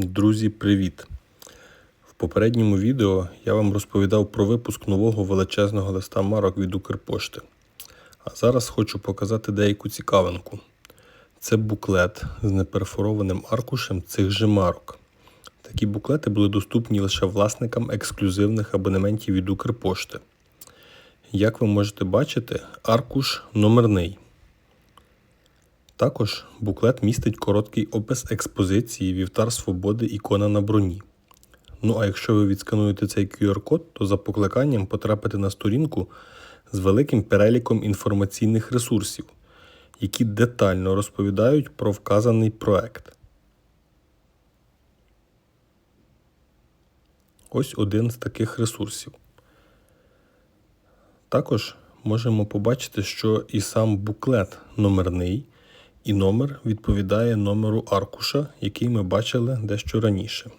Друзі, привіт! В попередньому відео я вам розповідав про випуск нового величезного листа марок від Укрпошти. А зараз хочу показати деяку цікавинку. Це буклет з неперфорованим аркушем цих же марок. Такі буклети були доступні лише власникам ексклюзивних абонементів від Укрпошти. Як ви можете бачити, аркуш номерний. Також буклет містить короткий опис експозиції Вівтар Свободи ікона на броні. Ну а якщо ви відскануєте цей QR-код, то за покликанням потрапите на сторінку з великим переліком інформаційних ресурсів, які детально розповідають про вказаний проект. Ось один з таких ресурсів. Також можемо побачити, що і сам буклет номерний, і номер відповідає номеру аркуша, який ми бачили дещо раніше.